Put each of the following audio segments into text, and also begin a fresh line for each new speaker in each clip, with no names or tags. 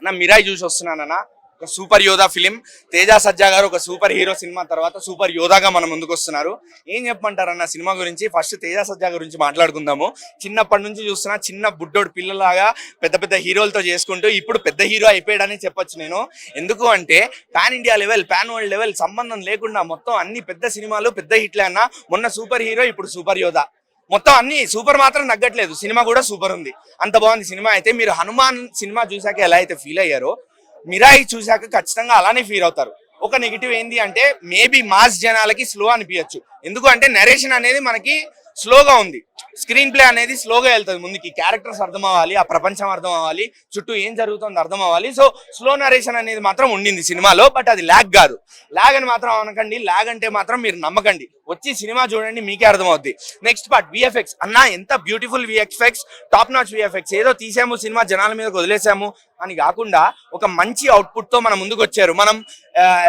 అన్న మిరాయి చూసి వస్తున్నానన్న ఒక సూపర్ యోధా ఫిలిం. తేజ సజ్జా గారు ఒక సూపర్ హీరో సినిమా తర్వాత సూపర్ యోధాగా మన ముందుకు వస్తున్నారు. ఏం చెప్పమంటారన్న సినిమా గురించి? ఫస్ట్ తేజ సజ్జా గురించి మాట్లాడుకుందాము. చిన్నప్పటి నుంచి చూస్తున్నా చిన్న బుడ్డోడు పిల్లలాగా పెద్ద పెద్ద హీరోలతో చేసుకుంటూ ఇప్పుడు పెద్ద హీరో అయిపోయాడని చెప్పొచ్చు నేను. ఎందుకు అంటే pan India level pan world level సంబంధం లేకుండా మొత్తం అన్ని పెద్ద సినిమాలు పెద్ద హిట్లే అన్న. మొన్న సూపర్ హీరో ఇప్పుడు సూపర్ యోధా. మొత్తం అన్ని సూపర్ మాత్రం తగ్గట్లేదు. సినిమా కూడా సూపర్ ఉంది. అంత బాగుంది సినిమా. అయితే మీరు హనుమాన్ సినిమా చూసాక ఎలా అయితే ఫీల్ అయ్యారో మిరాయి చూసాక ఖచ్చితంగా అలానే ఫీల్ అవుతారు. ఒక నెగిటివ్ ఏంది అంటే మేబీ మాస్ జనాలకి స్లో అనిపించచ్చు ఎందుకు అంటే నరేషన్ అనేది మనకి స్లోగా ఉంది. స్క్రీన్ ప్లే అనేది స్లోగా వెళ్తుంది ముందుకి. క్యారెక్టర్స్ అర్థం అవ్వాలి ఆ ప్రపంచం అర్థం అవ్వాలి చుట్టూ ఏం జరుగుతుందో అర్థం అవ్వాలి. సో స్లో నరేషన్ అనేది మాత్రం ఉండింది సినిమాలో బట్ అది ల్యాగ్ కాదు. ల్యాగ్ అని మాత్రం అనకండి ల్యాగ్ అంటే మాత్రం మీరు నమ్మకండి. వచ్చి సినిమా చూడండి మీకే అర్థమవుద్ది. నెక్స్ట్ పార్ట్ విఎఫ్ఎక్స్ అన్న ఎంత beautiful VFX top notch VFX ఏదో తీసాము సినిమా జనాల మీద వదిలేసాము. అని కాకుండా ఒక మంచి అవుట్పుట్తో మన ముందుకు వచ్చారు మనం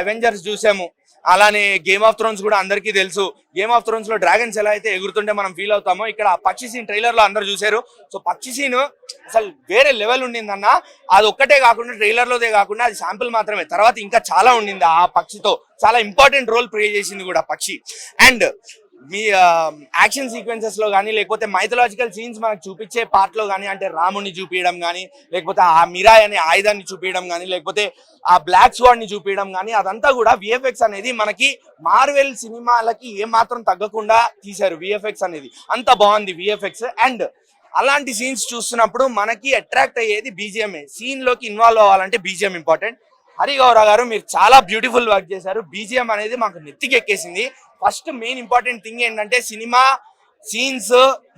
అవెంజర్స్ చూసాము. అలానే గేమ్ ఆఫ్ థ్రోన్స్ కూడా అందరికీ తెలుసు. గేమ్ ఆఫ్ థ్రోన్స్లో డ్రాగన్స్ ఎలా అయితే ఎగురుతుంటే మనం ఫీల్ అవుతామో ఇక్కడ పక్షి సీన్ ట్రైలర్లో అందరు చూసారు సో పక్షి సీన్ అసలు వేరే లెవెల్ ఉండిందన్న. అది ఒక్కటే కాకుండా ట్రైలర్ లోదే కాకుండా అది శాంపుల్ మాత్రమే. తర్వాత ఇంకా చాలా ఉండింది ఆ పక్షితో. చాలా ఇంపార్టెంట్ రోల్ ప్లే చేసింది కూడా పక్షి. అండ్ మీ యాక్షన్ సీక్వెన్సెస్లో కానీ లేకపోతే మైథలాజికల్ సీన్స్ మనకు చూపించే పార్ట్లో కానీ అంటే రాముని చూపించడం కానీ లేకపోతే ఆ మిరాయ్ అనే ఆయుధాన్ని చూపించడం కానీ లేకపోతే ఆ బ్లాక్ స్వాడ్ని చూపించడం కానీ అదంతా కూడా విఎఫ్ఎక్స్ అనేది మనకి మార్వెల్ సినిమాలకి ఏ మాత్రం తగ్గకుండా తీశారు విఎఫ్ఎక్స్ అనేది. అంత బాగుంది విఎఫ్ఎక్స్ అండ్ అలాంటి సీన్స్ చూస్తున్నప్పుడు మనకి అట్రాక్ట్ అయ్యేది బీజిఎంఏ సీన్లోకి ఇన్వాల్వ్ అవ్వాలంటే బీజిఎం ఇంపార్టెంట్ హరిగౌరవ గారు మీరు చాలా బ్యూటిఫుల్ వర్క్ చేశారు. బీజిఎం అనేది మాకు నెత్తికెక్కేసింది. ఫస్ట్ మెయిన్ ఇంపార్టెంట్ థింగ్ ఏంటంటే సినిమా సీన్స్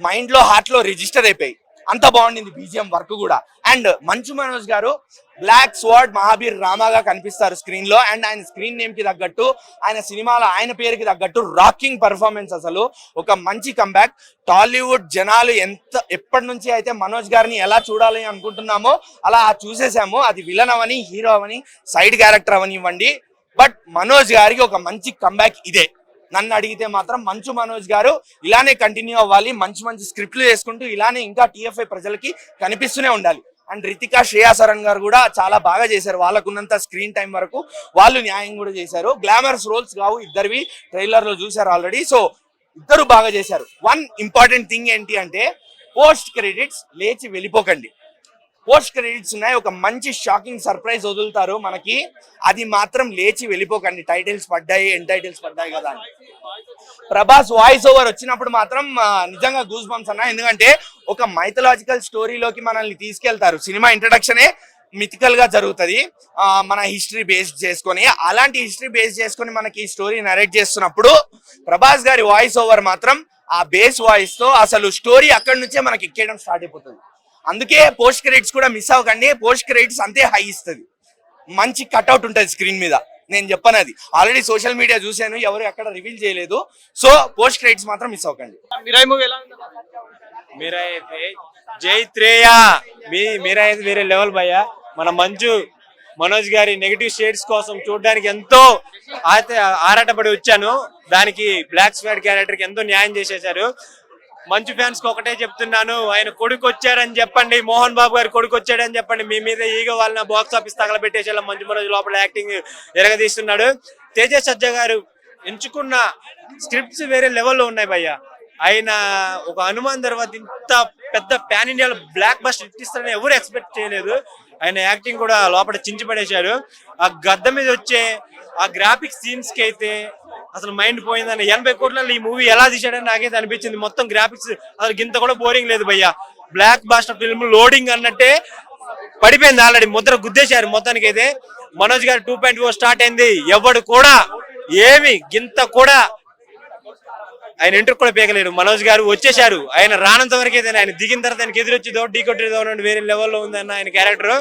మైండ్లో హార్ట్లో రిజిస్టర్ అయిపోయి అంత బాగుండింది బీజిఎం వర్క్ కూడా. అండ్ మంచు మనోజ్ గారు బ్లాక్ స్వాడ్ మహాబీర్ రామాగా కనిపిస్తారు స్క్రీన్లో. అండ్ ఆయన స్క్రీన్ నేమ్కి తగ్గట్టు ఆయన సినిమాలో ఆయన పేరుకి తగ్గట్టు రాకింగ్ పర్ఫార్మెన్స్ అసలు. ఒక మంచి కంబ్యాక్ టాలీవుడ్ జనాలు ఎంత ఎప్పటి నుంచి అయితే మనోజ్ గారిని ఎలా చూడాలి అనుకుంటున్నామో అలా చూసేసాము. అది విలన్ అవని హీరో అవని సైడ్ క్యారెక్టర్ అవనివ్వండి. బట్ మనోజ్ గారికి ఒక మంచి కంబ్యాక్ ఇదే. నన్ను అడిగితే మాత్రం మంచు మనోజ్ గారు ఇలానే కంటిన్యూ అవ్వాలి మంచి మంచి స్క్రిప్ట్లు చేసుకుంటూ ఇలానే ఇంకా టీఎఫ్ఐ ప్రజలకి కనిపిస్తూనే ఉండాలి. అండ్ రితికా శ్రేయా సరణ్ గారు కూడా చాలా బాగా చేశారు. వాళ్ళకున్నంత స్క్రీన్ టైం వరకు వాళ్ళు న్యాయం కూడా చేశారు. గ్లామర్స్ రోల్స్ కావు ఇద్దరివి ట్రైలర్లో చూశారు ఆల్రెడీ సో ఇద్దరు బాగా చేశారు. వన్ ఇంపార్టెంట్ థింగ్ ఏంటి అంటే పోస్ట్ క్రెడిట్స్ లేచి వెళ్ళిపోకండి. పోస్ట్ క్రెడిట్స్ ఉన్నాయి. ఒక మంచి షాకింగ్ సర్ప్రైజ్ వదులుతారు మనకి. అది మాత్రం లేచి వెళ్ళిపోకండి. టైటిల్స్ పడ్డాయి ఎన్ టైటిల్స్ పడ్డాయి కదా ప్రభాస్ వాయిస్ ఓవర్ వచ్చినప్పుడు మాత్రం నిజంగా గూస్ బంప్స్ అన్న. ఎందుకంటే ఒక మైథలాజికల్ స్టోరీలోకి మనల్ని తీసుకెళ్తారు. సినిమా ఇంట్రడక్షనే మిథికల్గా జరుగుతుంది. మన హిస్టరీ బేస్ చేసుకొని. అలాంటి హిస్టరీ బేస్ చేసుకొని మనకి ఈ స్టోరీ నరేట్ చేస్తున్నప్పుడు ప్రభాస్ గారి వాయిస్ ఓవర్ మాత్రం ఆ బేస్ వాయిస్తో అసలు స్టోరీ అక్కడి నుంచే మనకి ఎక్కేయడం స్టార్ట్ అయిపోతుంది. అందుకే పోస్ట్ క్రెడిట్స్ కూడా మిస్ అవ్వకండి. పోస్ట్ క్రెడిట్స్ అంతే హై ఇస్తుంది. మంచి కట్అవుట్ ఉంటుంది స్క్రీన్ మీద. నేను చెప్పను అది ఆల్రెడీ సోషల్ మీడియా చూశాను. ఎవరు ఎక్కడ రివీల్ చేయలేదు. సో పోస్ట్ క్రెడిట్స్ మాత్రం మిస్ అవ్వకండి.
మిరాయి మూవీ ఎలా ఉంది?
మీరా అయితే జై త్రేయ. మీ మీరా అయితే వేరే లెవెల్ భయ్య. మన మంచు మనోజ్ గారి నెగిటివ్ షేడ్స్ కోసం చూడడానికి ఎంతో అయితే ఆరాటపడి వచ్చాను. దానికి బ్లాక్ స్వాడ్ క్యారెక్టర్కి ఎంతో న్యాయం చేసేశారు. మంచు ఫ్యాన్స్కి ఒకటే చెప్తున్నాను. ఆయన కొడుకు వచ్చారని చెప్పండి. మోహన్ బాబు గారి కొడుకు వచ్చాడని చెప్పండి. మీ మీద ఈగ వాళ్ళ బాక్స్ ఆఫీస్ తగలబెట్టేసేలా మంచు మనోజ్ లోపల యాక్టింగ్ ఎరగదీస్తున్నాడు. తేజ సజ్జ గారు ఎంచుకున్న స్క్రిప్ట్స్ వేరే లెవెల్లో ఉన్నాయి భయ్య. ఆయన ఒక హనుమాన్ తర్వాత ఇంత పెద్ద ప్యాన్ ఇండియాలో బ్లాక్ బస్ట్ ఇస్తారని ఎవరు ఎక్స్పెక్ట్ చేయలేదు. ఆయన యాక్టింగ్ కూడా లోపల చించి పడేశారు. ఆ గద్ద మీద వచ్చే ఆ గ్రాఫిక్ సీన్స్కి అయితే అసలు మైండ్ పోయిందని ఎనభై కోట్లలో ఈ మూవీ ఎలా తీసాడని నాకైతే అనిపించింది. మొత్తం గ్రాఫిక్స్ అసలు గింత కూడా బోరింగ్ లేదు భయ్య. బ్లాక్ బాస్టర్ ఫిల్మ్ లోడింగ్ అన్నట్టే పడిపోయింది ఆల్రెడీ ముద్ర గుద్దేశారు మొత్తానికి అయితే మనోజ్ గారు టూ పాయింట్ ఫోర్ స్టార్ట్ అయింది. ఎవడు కూడా ఏమి గింత కూడా ఆయన ఇంటర్ కూడా పీకలేడు. మనోజ్ గారు వచ్చేశారు. ఆయన రానంత వరకు అయితే ఆయన దిగిన తర్వాత ఆయనకి ఎదురొచ్చేదో ఢీ కొట్టేదో అన్నట్టు వేరే లెవెల్లో ఉందన్న ఆయన క్యారెక్టర్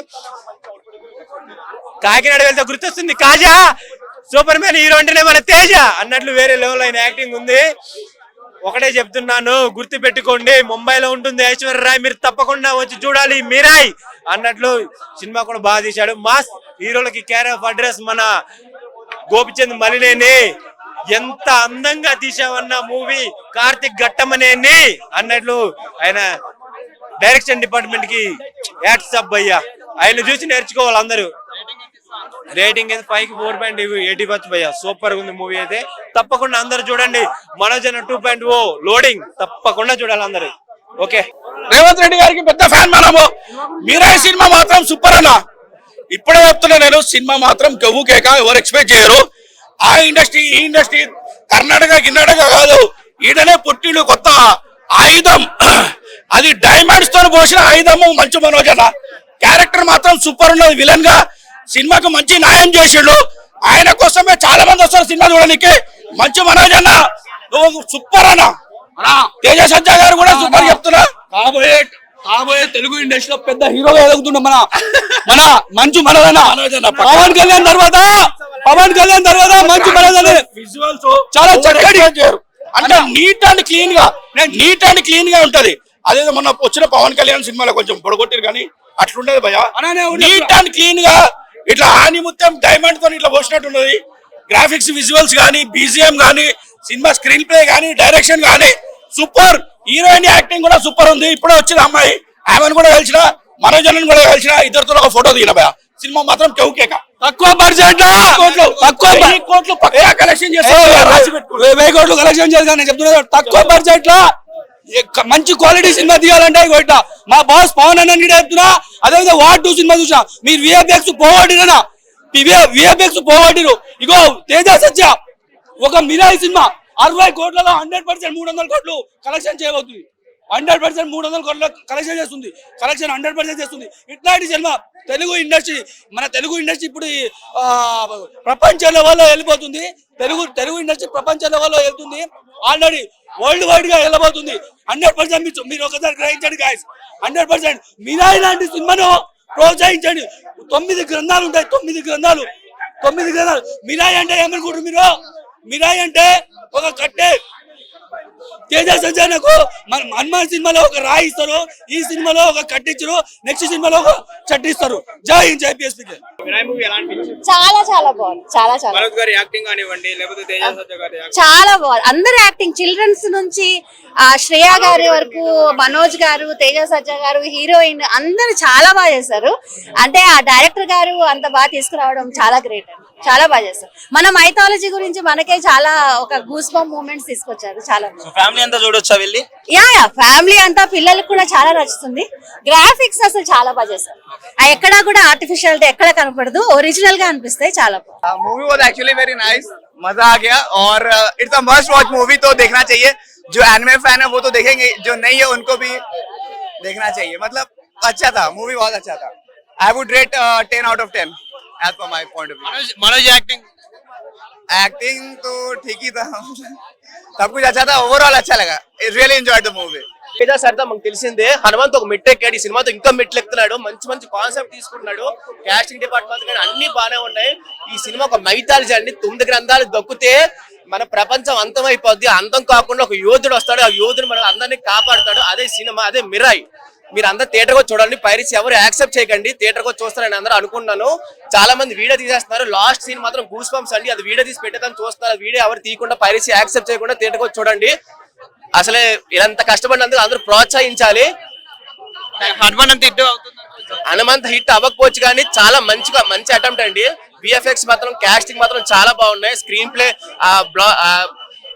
కాకినాడ వెళ్తే గుర్తొస్తుంది. కాజా సూపర్ మ్యాన్ హీరో అంటేనే మన తేజ అన్నట్లు వేరే లెవెల్ ఆయన యాక్టింగ్ ఉంది. ఒకటే చెప్తున్నాను గుర్తు పెట్టుకోండి ముంబైలో ఉంటుంది ఐశ్వర్య రాయ్ మీరు తప్పకుండా వచ్చి చూడాలి మీరాయ్ అన్నట్లు సినిమా కూడా బాగా తీశాడు. మాస్ హీరోలకి కేర్ ఆఫ్ అడ్రస్ మన గోపిచంద్ మలినేని. ఎంత అందంగా తీసావన్న మూవీ కార్తిక్ ఘట్టమనేని అన్నట్లు ఆయన డైరెక్షన్ డిపార్ట్మెంట్కి యాక్ట్స్ అయ్యా ఆయన చూసి నేర్చుకోవాలి అందరూ. రేటింగ్ అయితే ఫైవ్కి ఫోర్ పాయింట్ ఎయిటీ వచ్చు భయ్య. సూపర్ ఉంది మూవీ అయితే. తప్పకుండా అందరు చూడండి. మనోజన టూ పాయింట్ ఓ. లోడింగ్ తప్పకుండా చూడాలి అందరు. ఓకే
రేవంత్ రెడ్డి గారికి పెద్ద ఫ్యాన్ మనము. మీరే సినిమా మాత్రం సూపర్ అన్న. ఇప్పుడే చెప్తున్నా నేను సినిమా మాత్రం గవ్వు కేక. ఎవరు ఎక్స్పెక్ట్ చేయరు. ఆ ఇండస్ట్రీ ఈ ఇండస్ట్రీ కర్ణాటక గిన్నటక కాదు. ఈడనే పుట్టిండు కొత్త ఆయుధం. అది డైమండ్స్తో పోసిన ఆయుధము మంచు మనోజ్ అన్న. క్యారెక్టర్ మాత్రం సూపర్ ఉన్నది విలన్గా. సినిమాకు మంచి న్యాయం చేసిండు. ఆయన కోసమే చాలా మంది వస్తారు సినిమా చూడడానికి. మంచు మనోజ్ అన్న. నువ్వు సూపర్ అన్న. తేజ సజ్జా గారు కూడా సూపర్ చెప్తున్నా.
కాబోయే కాబోయే తెలుగు ఇండస్ట్రీలో పెద్ద హీరోగా ఎదుగుతుండ మన మన మంచు మనదన పవన్ కళ్యాణ్ తర్వాత పవన్ కళ్యాణ్ తర్వాత మంచు మనదన
విజువల్స్
చాలా చక్కటి.
అంటే నీట్ అండ్ క్లీన్గా నీట్ అండ్ క్లీన్గా ఉంటది. అదే మొన్న వచ్చిన పవన్ కళ్యాణ్ సినిమాలో కొంచెం పొడగొట్టారు కానీ అట్లుండదు భయ. నీట్ అండ్ క్లీన్గా ఇట్లా ఆని మొత్తం డైమండ్తో ఇట్లా పోసినట్టున్నది. గ్రాఫిక్స్ విజువల్స్ గానీ బీజిఎం గానీ సినిమా స్క్రీన్ ప్లే గానీ డైరెక్షన్ గానీ సూపర్ హీరోయిన్ యాక్టింగ్ కూడా సూపర్ ఉంది. ఇప్పుడే వచ్చిన అమ్మాయి. ఆమెను కూడా కలిసిన మనోజన్ కూడా కలిసిన ఇద్దరితో ఒక ఫోటో దిగిన భయ సినిమా మాత్రం కేక
తక్కువ బడ్జెట్
కోట్లు. కలెక్షన్
వెయ్యి కోట్లు కలెక్షన్ చేసి నేను చెప్తున్నా తక్కువ బడ్జెట్లో? మంచి క్వాలిటీ సినిమా తీయాలంటే ఇగో ఇట్లా మా బాస్ పవన్ అన్న చెప్తున్నా. అదేవిధంగా వార్డ్ టూ సినిమా చూసినా. మీరు విఎఫ్ఎక్స్ పోగొట్టినా విఎఫ్ఎక్స్ పోగొట్టిరు ఇగో తేజ సత్య ఒక మిరాయి సినిమా. అరవై కోట్లలో హండ్రెడ్ పర్సెంట్ మూడు వందల కోట్లు కలెక్షన్ చేయబోతుంది. హండ్రెడ్ పర్సెంట్ మూడు వందల కోట్ల కలెక్షన్ చేస్తుంది. కలెక్షన్ హండ్రెడ్ పర్సెంట్ చేస్తుంది. ఇట్లాంటి సినిమా తెలుగు ఇండస్ట్రీ మన తెలుగు ఇండస్ట్రీ ఇప్పుడు ప్రపంచ లెవెల్లో వెళ్ళిపోతుంది. తెలుగు తెలుగు ఇండస్ట్రీ ప్రపంచ లెవెల్లో వెళ్తుంది. ఆల్రెడీ వరల్డ్ వైడ్గా వెళ్ళబోతుంది. హండ్రెడ్ పర్సెంట్ మీరు మీరు ఒకసారి గ్రహించండి గాయస్ హండ్రెడ్ పర్సెంట్ మీనాయి లాంటి సినిమాను ప్రోత్సహించండి. తొమ్మిది గ్రంథాలు ఉంటాయి తొమ్మిది గ్రంథాలు. తొమ్మిది గ్రంథాలు. మిరాయి అంటే ఏమనుకుంటారు మీరు? మిరాయి అంటే ఒక కట్టే. తేజ సంజనకు మన హనుమాన్ సినిమాలో ఒక రాయి ఇస్తారు ఈ సినిమాలో ఒక కట్టించరు నెక్స్ట్ సినిమాలో ఒక చట్టిస్తారు జై హింద్ జై పిఎస్పీకి
చాలా చాలా బాగుంది చాలా చాలా.
మనోజ్ గారి యాక్టింగ్ కానివ్వండి లేకపోతే తేజ సజ్జ గారి యాక్టింగ్.
చాలా బాగుంది. అందరు యాక్టింగ్ చిల్డ్రన్స్ నుంచి ఆ శ్రేయ గారి వరకు మనోజ్ గారు తేజ సజ్జ గారు హీరోయిన్ అందరూ చాలా బాగా చేశారు. అంటే ఆ డైరెక్టర్ గారు అంత బాగా తీసుకురావడం చాలా గ్రేట్ అండి. చాలా బాగా చేస్తారు మన మైథాలజీ గురించి మనకే చాలా ఒక గూస్ బంప్ మూమెంట్స్ తీసుకొచ్చారు చాలా
ఫ్యామిలీ అంతా చూడొచ్చా వెళ్ళి
యా యా ఫ్యామిలీ అంతా పిల్లలకు కూడా చాలా నచ్చుతుంది గ్రాఫిక్స్ అసలు చాలా బాగా చేశారు ఆ ఎక్కడా కూడా ఆర్టిఫిషియల్ ఎక్కడ కనపడదు ఒరిజినల్ గా అనిపిస్తాయి చాలా బాగా
movie was actually very nice मजा आ गया और it's a must watch movie तो देखना चाहिए जो एनिमे फैन है वो तो देखेंगे जो नहीं है उनको भी देखना चाहिए मतलब अच्छा था मूवी बहुत अच्छा था I would rate ten out of ten as per my point of view
Manoj acting
acting तो ठीक ही था सब कुछ अच्छा था ओवरऑल अच्छा लगा really enjoyed the movie
Teja సరదా మనకు తెలిసిందే హనుమంత్ ఒక మెట్టు ఎక్కాడు ఈ సినిమాతో ఇంకా మెట్లు ఎక్కుతున్నాడు మంచి మంచి కాన్సెప్ట్ తీసుకుంటున్నాడు కాస్టింగ్ డిపార్ట్మెంట్ కానీ అన్ని బాగానే ఉన్నాయి ఈ సినిమా ఒక మైథాలజీ అండి తొమ్మిది గ్రంథాలు దొక్కితే మన ప్రపంచం అంతం అయిపోద్ది అంతం కాకుండా ఒక యోధుడు వస్తాడు ఆ యోధుడు మనం అందరినీ కాపాడుతాడు అదే సినిమా అదే మిరాయి మీరు అందరు థియేటర్ కూడా చూడండి. పైరసీ ఎవరు యాక్సెప్ట్ చేయకండి. థియేటర్ కూడా చూస్తారని అందరూ అనుకున్నాను చాలా మంది వీడియో తీసేస్తున్నారు. లాస్ట్ సీన్ మాత్రం గూస్ పంప్స్ అండి. అది వీడియో తీసి పెట్టేదాన్ని చూస్తున్నారు. వీడియో ఎవరు తీయకుండా పైరిసి యాక్సెప్ట్ చేయకుండా థియేటర్ కూడా చూడండి. అసలే ఇదంత కష్టపడినందుకు అందరూ ప్రోత్సహించాలి.
హనుమంత్ హిట్
హనుమంత్ హిట్ అవ్వకపోవచ్చు కానీ చాలా మంచిగా మంచి అటెంప్ట్ అండి. విఎఫ్ఎక్స్ మాత్రం క్యాస్టింగ్ మాత్రం చాలా బాగున్నాయి. స్క్రీన్ ప్లే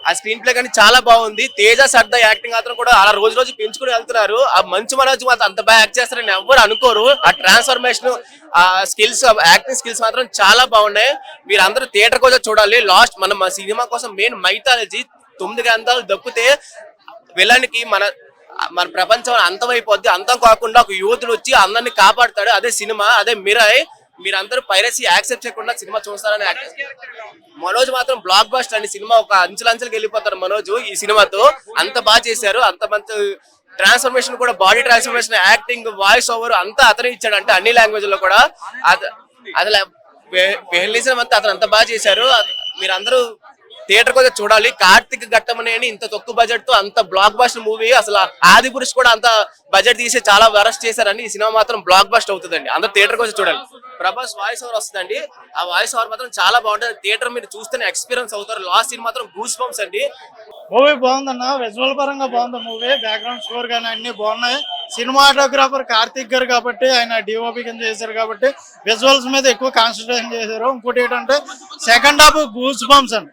ఆ స్క్రీన్ ప్లే కానీ చాలా బాగుంది. తేజ సర్దా యాక్టింగ్ మాత్రం కూడా అలా రోజు రోజు పెంచుకుని వెళ్తున్నారు. ఆ మంచు మనోజ్ మాత్రం అంత బాగా యాక్ట్ చేస్తారని ఎవ్వరు అనుకోరు. ఆ ట్రాన్స్ఫర్మేషన్ ఆ స్కిల్స్ యాక్టింగ్ స్కిల్స్ మాత్రం చాలా బాగున్నాయి. మీరు అందరూ థియేటర్ కోసం చూడాలి. లాస్ట్ మనం మా సినిమా కోసం మెయిన్ మైథాలజీ తొమ్మిది గ్రంథాలు దక్కితే విలన్కి మన మన ప్రపంచం అంతమైపోద్ది. అంతం కాకుండా ఒక యువతుడు వచ్చి అందరిని కాపాడుతాడు. అదే సినిమా అదే మిరాయ్. మీరందరూ పైరసీ యాక్సెప్ట్ చేయకుండా సినిమా చూస్తారని మనోజ్ మాత్రం బ్లాక్ బాస్ట్ అండి. సినిమా ఒక అంచులంచులకు వెళ్ళిపోతారు మనోజ్ ఈ సినిమాతో. అంత బాగా చేశారు. అంత మంచి ట్రాన్స్ఫర్మేషన్ కూడా body transformation acting voice over అంతా అతనే ఇచ్చాడు. అంటే అన్ని లాంగ్వేజ్లో కూడా. అది అది అంతా అతను అంత బాగా చేశారు. మీరందరూ థియేటర్ కూడా చూడాలి. కార్తిక్ ఘట్టమనేని ఇంత తక్కువ బడ్జెట్తో అంత బ్లాక్ బస్టర్ మూవీ అసలు ఆది పురుష్ కూడా అంత బడ్జెట్ తీసి చాలా వరస్ట్ చేశారని ఈ సినిమా మాత్రం బ్లాక్ బస్ట్ అవుతుందండి. అంత థియేటర్ కోసం చూడాలి. ప్రభాస్ వాయిస్ ఓవర్ వస్తుందండి. ఆ వాయిస్ ఓవర్ మాత్రం చాలా బాగుంటుంది. థియేటర్ మీరు చూస్తేనే ఎక్స్పీరియన్స్ అవుతారు. లాస్ట్ సీన్ మాత్రం గూస్ బంప్స్ అండి.
మూవీ బాగుందన్న. విజువల్ పరంగా బాగుంది మూవీ బ్యాక్గ్రౌండ్ స్కోర్ కానీ అన్ని బాగున్నాయి.
సినిమాటోగ్రాఫర్ కార్తిక్ గారు కాబట్టి ఆయన డిఓపి కింద చేశారు కాబట్టి విజువల్స్ మీద ఎక్కువ కాన్సన్ట్రేషన్ చేశారు. ఇంకోటి ఏంటంటే సెకండ్ హాఫ్ గూస్ బంప్స్ అండి.